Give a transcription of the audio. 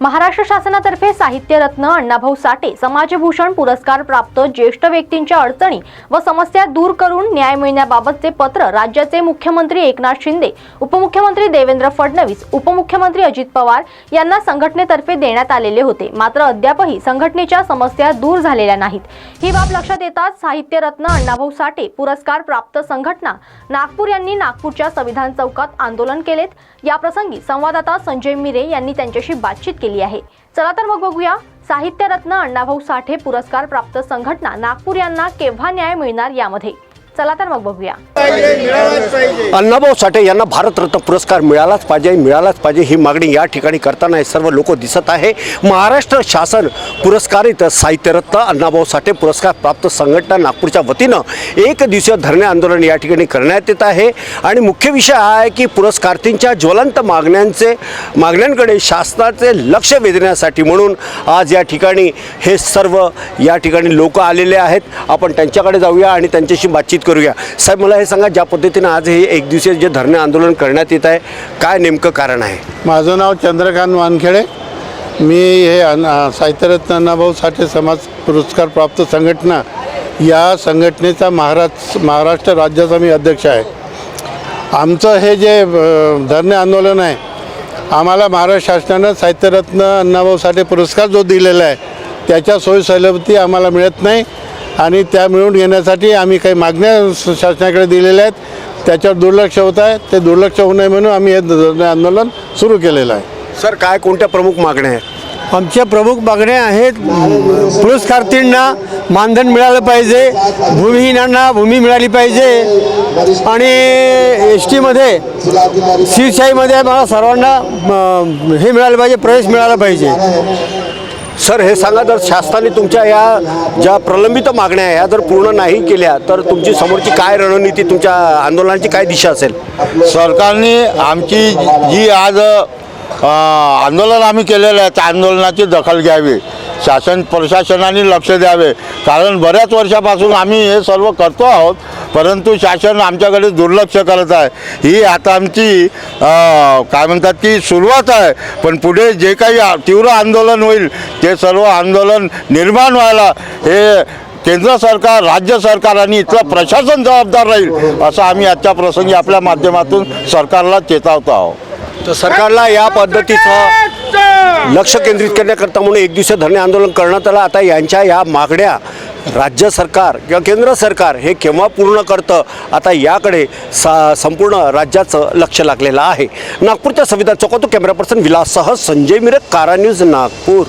महाराष्ट्र शासनातर्फे साहित्यरत्न अण्णाभाऊ साठे समाजभूषण पुरस्कार प्राप्त ज्येष्ठ व्यक्तींच्या अडचणी व समस्या दूर करून न्याय मिळण्याबाबतचे पत्र राज्याचे मुख्यमंत्री एकनाथ शिंदे उपमुख्यमंत्री देवेंद्र फडणवीस उपमुख्यमंत्री अजित पवार यांना संघटनेतर्फे देण्यात आलेले होते. मात्र अद्यापही संघटनेच्या समस्या दूर झालेल्या नाहीत. ही बाब लक्षात येताच साहित्यरत्न अण्णाभाऊ साठे पुरस्कार प्राप्त संघटना नागपूर यांनी नागपूरच्या संविधान चौकात आंदोलन केलेत. याप्रसंगी संवाददाता संजय मिरे यांनी त्यांच्याशी बातचीत केली. आहे. चला तर मग बघूया. साहित्यरत्न अण्णाभाऊ साठे पुरस्कार प्राप्त संघटना नागपूर यांना केव्हा न्याय मिळणार यामध्ये. चला तर मग बघूया. अण्णाभाऊ साठे यांना भारतरत्न पुरस्कार मिळालाच पाहिजे मिळालाच पाहिजे ही मागणी या ठिकाणी करताना हे सर्व लोक दिसत आहे. महाराष्ट्र शासन पुरस्कारित साहित्यरत्न अण्णाभाऊ साठे पुरस्कार प्राप्त संघटना नागपूरच्या वतीनं एक दिवसीय धरणे आंदोलन या ठिकाणी करण्यात येत आहे. आणि मुख्य विषय हा आहे की पुरस्कार्थींच्या ज्वलंत मागण्यांचे मागण्यांकडे शासनाचे लक्ष वेधण्यासाठी म्हणून आज या ठिकाणी हे सर्व या ठिकाणी लोक आलेले आहेत. आपण त्यांच्याकडे जाऊया आणि त्यांच्याशी बातचीत करूया. साहेब मला हे सांगा ज्या पद्धतीनं आज हे एक दिवसीय जे धरणे आंदोलन करण्यात येत आहे काय नेमकं कारण आहे? माझं नाव चंद्रकांत वानखेडे. मी हे साहित्यरत्न अण्णाभाऊ साठे समाज पुरस्कार प्राप्त संघटना या संघटनेचा महाराष्ट्र महाराष्ट्र राज्याचा मी अध्यक्ष आहे. आमचं हे जे धरणे आंदोलन आहे आम्हाला महाराष्ट्र शासनानं साहित्यरत्न अण्णाभाऊ साठे पुरस्कार जो दिलेला आहे त्याच्या सोयी सवलती आम्हाला मिळत नाही. आणि त्या मिळवून घेण्यासाठी आम्ही काही मागण्या शासनाकडे दिलेल्या आहेत. त्याच्यावर दुर्लक्ष होत आहे. ते दुर्लक्ष होऊ नये म्हणून आम्ही हे धरणे आंदोलन सुरू केलेलं आहे. सर काय कोणत्या प्रमुख मागण्या आहेत? आमच्या प्रमुख मागण्या आहेत पुरस्कारार्थींना मानधन मिळालं पाहिजे भूमिहीनांना भूमी मिळाली पाहिजे. आणि एस टीमध्ये शिवशाहीमध्ये मला सर्वांना हे मिळालं पाहिजे प्रवेश मिळाला पाहिजे. सर हे सांगा जर शासनाने तुमच्या या ज्या प्रलंबित मागण्या या जर पूर्ण नाही केल्या तर तुमची समोरची काय रणनीती तुमच्या आंदोलनाची काय दिशा असेल? सरकारने आमची जी आज आंदोलन आम्ही केलेलं आहे त्या आंदोलनाची दखल घ्यावी. शासन प्रशासनाने लक्ष द्यावे. कारण बऱ्याच वर्षापासून आम्ही हे सर्व करतो आहोत परंतु शासन आमच्याकडे दुर्लक्ष करत आहे. ही आता आमची काय म्हणतात की सुरुवात आहे. पण पुढे जे काही तीव्र आंदोलन होईल ते सर्व आंदोलन निर्माण व्हायला हे केंद्र सरकार राज्य सरकार आणि इथलं प्रशासन जबाबदार राहील असं आम्ही आजच्या प्रसंगी आपल्या माध्यमातून सरकारला चेतावतो आहोत. तर सरकारला या पद्धतीचं लक्ष केंद्रित करण्याकरता म्हणून एक दिवसीय धरणे आंदोलन करण्यात आलं. आता यांच्या या मागण्या राज्य सरकार किंवा केंद्र सरकार हे केव्हा पूर्ण करतं? आता याकडे सा संपूर्ण राज्याचं लक्ष लागलेलं आहे. नागपूरच्या संविधान चौकातून कॅमेरा पर्सन विलाससह संजय मिरक कारा न्यूज नागपूर.